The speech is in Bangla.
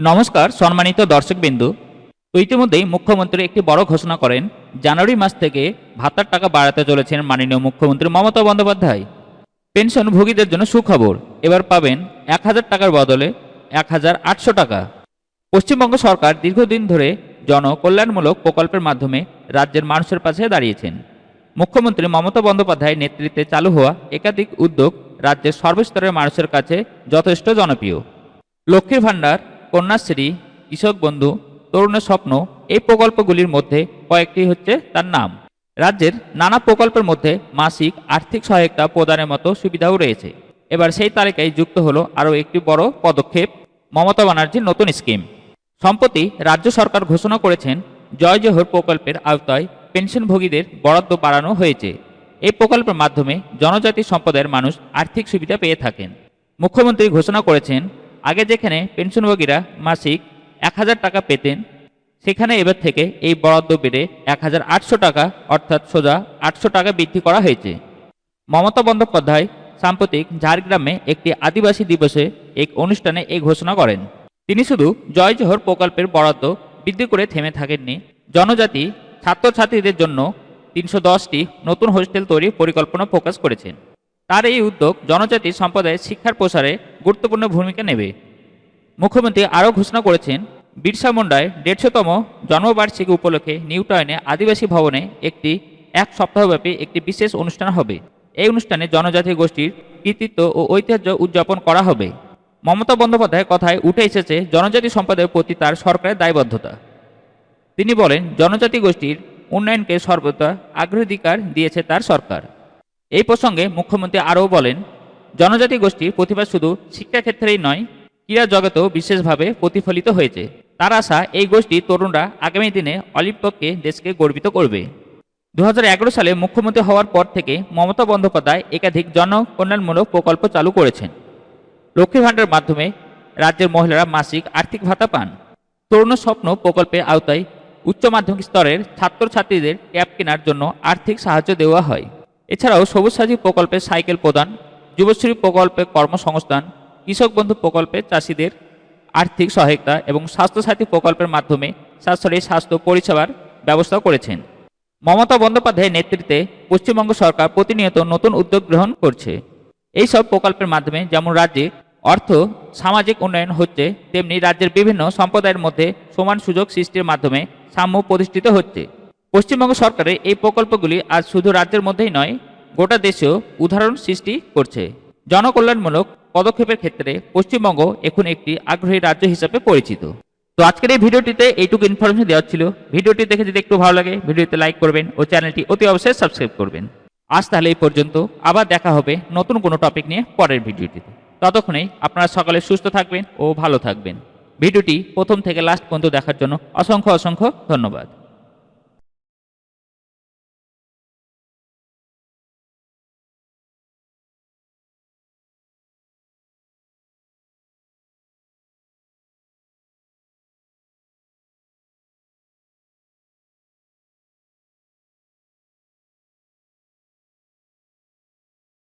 নমস্কার, সম্মানিত দর্শকবিন্দু। তো ইতিমধ্যেই মুখ্যমন্ত্রী একটি বড় ঘোষণা করেন, জানুয়ারি মাস থেকে ভাতার টাকা বাড়াতে চলেছেন মাননীয় মুখ্যমন্ত্রী মমতা বন্দ্যোপাধ্যায়। পেনশনভোগীদের জন্য সুখবর, এবার পাবেন এক হাজার টাকার বদলে এক হাজার আটশো টাকা। পশ্চিমবঙ্গ সরকার দীর্ঘদিন ধরে জনকল্যাণমূলক প্রকল্পের মাধ্যমে রাজ্যের মানুষের পাশে দাঁড়িয়েছেন। মুখ্যমন্ত্রী মমতা বন্দ্যোপাধ্যায়ের নেতৃত্বে চালু হওয়া একাধিক উদ্যোগ রাজ্যের সর্বস্তরের মানুষের কাছে যথেষ্ট জনপ্রিয়। লক্ষ্মীর ভাণ্ডার কন্যাশ্রী, কৃষক বন্ধু তরুণের স্বপ্ন, এই প্রকল্পগুলির মধ্যে কয়েকটি হচ্ছে তার নাম। রাজ্যের নানা প্রকল্পের মধ্যে মাসিক আর্থিক সহায়তা প্রদানের মতো সুবিধাও রয়েছে। এবার সেই তালিকায় যুক্ত হলো আরও একটি বড় পদক্ষেপ, মমতা ব্যানার্জির নতুন স্কিম। সম্প্রতি রাজ্য সরকার ঘোষণা করেছেন, জয় জোহর প্রকল্পের আওতায় পেনশনভোগীদের বরাদ্দ বাড়ানো হয়েছে। এই প্রকল্পের মাধ্যমে জনজাতি সম্প্রদায়ের মানুষ আর্থিক সুবিধা পেয়ে থাকেন। মুখ্যমন্ত্রী ঘোষণা করেছেন আগে যেখানে পেনশনভোগীরা মাসিক এক হাজার টাকা পেতেন, সেখানে এবার থেকে এই বরাদ্দ বেড়ে এক হাজার আটশো টাকা, অর্থাৎ সোজা আটশো টাকা বৃদ্ধি করা হয়েছে। মমতা বন্দ্যোপাধ্যায় সাম্প্রতিক ঝাড়গ্রামে একটি আদিবাসী দিবসে এক অনুষ্ঠানে এই ঘোষণা করেন। তিনি শুধু জয় জোহর প্রকল্পের বরাদ্দ বৃদ্ধি করে থেমে থাকেননি, জনজাতি, ছাত্রছাত্রীদের জন্য তিনশো দশটি নতুন হোস্টেল তৈরির পরিকল্পনা প্রকাশ করেছেন। তার এই উদ্যোগ জনজাতি সম্প্রদায়ের শিক্ষার প্রসারে গুরুত্বপূর্ণ ভূমিকা নেবে। মুখ্যমন্ত্রী আরও ঘোষণা করেছেন, বিরসা মুন্ডায় দেড়শোতম জন্মবার্ষিকী উপলক্ষে নিউটাউনে আদিবাসী ভবনে একটি এক সপ্তাহব্যাপী একটি বিশেষ অনুষ্ঠান হবে। এই অনুষ্ঠানে জনজাতি গোষ্ঠীর কৃতিত্ব ও ঐতিহ্য উদযাপন করা হবে। মমতা বন্দ্যোপাধ্যায়ের কথায় উঠে এসেছে জনজাতি সম্প্রদায়ের প্রতি তার সরকারের দায়বদ্ধতা। তিনি বলেন, জনজাতি গোষ্ঠীর উন্নয়নকে সর্বদা অগ্রাধিকার দিয়েছে তার সরকার। এই প্রসঙ্গে মুখ্যমন্ত্রী আরও বলেন, জনজাতি গোষ্ঠীর প্রতিভা শুধু শিক্ষাক্ষেত্রেই নয়, ক্রীড়া জগতেও বিশেষভাবে প্রতিফলিত হয়েছে। তার আশা, এই গোষ্ঠীর তরুণরা আগামী দিনে অলিম্পককে দেশকে গর্বিত করবে। দু হাজার এগারো সালে মুখ্যমন্ত্রী হওয়ার পর থেকে মমতা বন্দ্যোপাধ্যায় একাধিক জনকল্যাণমূলক প্রকল্প চালু করেছেন। লক্ষ্মী ভাণ্ডারের মাধ্যমে রাজ্যের মহিলারা মাসিক আর্থিক ভাতা পান। তরুণ স্বপ্ন প্রকল্পের আওতায় উচ্চ মাধ্যমিক স্তরের ছাত্রছাত্রীদের ক্যাব কেনার জন্য আর্থিক সাহায্য দেওয়া হয়। এছাড়াও সবুজ সাথী প্রকল্পে সাইকেল প্রদান, যুবশ্রী প্রকল্পে কর্মসংস্থান, কৃষক বন্ধু প্রকল্পে চাষিদের আর্থিক সহায়তা এবং স্বাস্থ্যসাথী প্রকল্পের মাধ্যমে সাশ্রয়ী স্বাস্থ্য পরিষেবার ব্যবস্থা করেছেন। মমতা বন্দ্যোপাধ্যায়ের নেতৃত্বে পশ্চিমবঙ্গ সরকার প্রতিনিয়ত নতুন উদ্যোগ গ্রহণ করছে। এই সব প্রকল্পের মাধ্যমে যেমন রাজ্যে অর্থ, সামাজিক উন্নয়ন হচ্ছে, তেমনি রাজ্যের বিভিন্ন সম্প্রদায়ের মধ্যে সমান সুযোগ সৃষ্টির মাধ্যমে সাম্য প্রতিষ্ঠিত হচ্ছে। পশ্চিমবঙ্গ সরকারের এই প্রকল্পগুলি আজ শুধু রাজ্যের মধ্যেই নয়, গোটা দেশেও উদাহরণ সৃষ্টি করছে। জনকল্যাণমূলক পদক্ষেপের ক্ষেত্রে পশ্চিমবঙ্গ এখন একটি আগ্রহী রাজ্য হিসেবে পরিচিত। তো আজকের এই ভিডিওটিতে এইটুকু ইনফরমেশন দেওয়া ছিল। ভিডিওটি দেখে যদি একটু ভালো লাগে, ভিডিওতে লাইক করবেন ও চ্যানেলটি অতি অবশ্যই সাবস্ক্রাইব করবেন। আজ তাহলে এই পর্যন্ত। আবার দেখা হবে নতুন কোনো টপিক নিয়ে পরের ভিডিওটিতে। ততক্ষণেই আপনারা সকালে সুস্থ থাকবেন ও ভালো থাকবেন। ভিডিওটি প্রথম থেকে লাস্ট পর্যন্ত দেখার জন্য অসংখ্য অসংখ্য ধন্যবাদ।